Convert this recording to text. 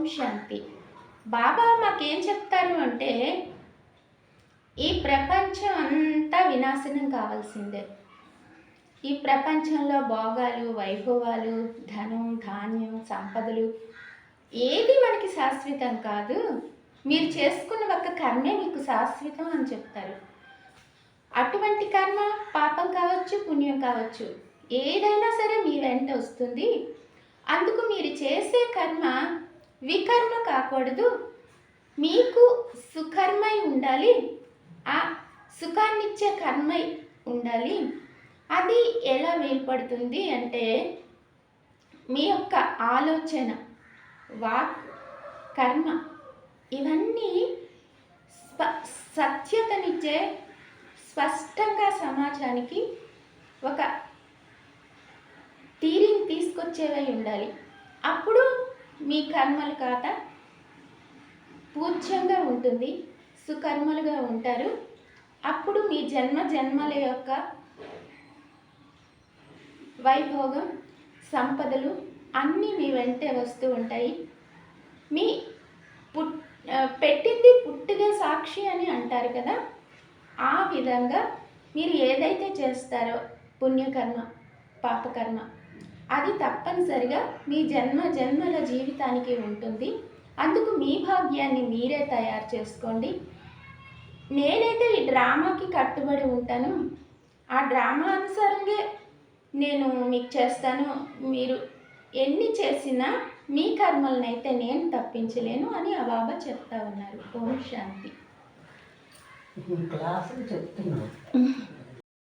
ఓం శాంతి. బాబా మాకేం చెప్తారు అంటే ఈ ప్రపంచం అంతా వినాశనం కావాల్సిందే. ఈ ప్రపంచంలో భోగాలు వైభవాలు ధనం ధాన్యం సంపదలు ఏది మనకి శాశ్వతం కాదు. మీరు చేసుకున్న ఒక కర్మే మీకు శాశ్వతం అని చెప్తారు. అటువంటి కర్మ పాపం కావచ్చు పుణ్యం కావచ్చు ఏదైనా సరే మీ వెంట వస్తుంది. అందుకు మీరు చేసే కర్మ వికర్మ కాకూడదు. మీకు సుకర్మై ఉండాలి. ఆ సుఖాన్నిచ్చే కర్మై ఉండాలి. అది ఎలా వీలుపడుతుంది అంటే మీ యొక్క ఆలోచన వాక్ కర్మ ఇవన్నీ స్ప సత్యతనిచ్చే స్పష్టంగా సమాజానికి ఒక తీరిని తీసుకొచ్చేవై ఉండాలి. అప్పుడు మీ కర్మల ఖాత పూజ్యంగా ఉంటుంది సుకర్మలుగా ఉంటారు. అప్పుడు మీ జన్మ జన్మల యొక్క వైభోగం సంపదలు అన్నీ మీ వెంటే వస్తూ ఉంటాయి. మీ పుట్ పెట్టింది పుట్టిగా సాక్షి అని అంటారు కదా ఆ విధంగా మీరు ఏదైతే చేస్తారో పుణ్యకర్మ పాపకర్మ అది తప్పనిసరిగా మీ జన్మ జన్మల జీవితానికి ఉంటుంది. అందుకు మీ భాగ్యాన్ని మీరే తయారు చేసుకోండి. నేనైతే ఈ డ్రామాకి కట్టుబడి ఉంటాను. ఆ డ్రామా అనుసారంగా నేను మీకు చేస్తాను. మీరు ఎన్ని చేసినా మీ కర్మలనైతే నేను తప్పించలేను అని ఆ బాబా చెప్తా ఉన్నారు. ఓం శాంతి. క్లాసులు చెప్తున్నావు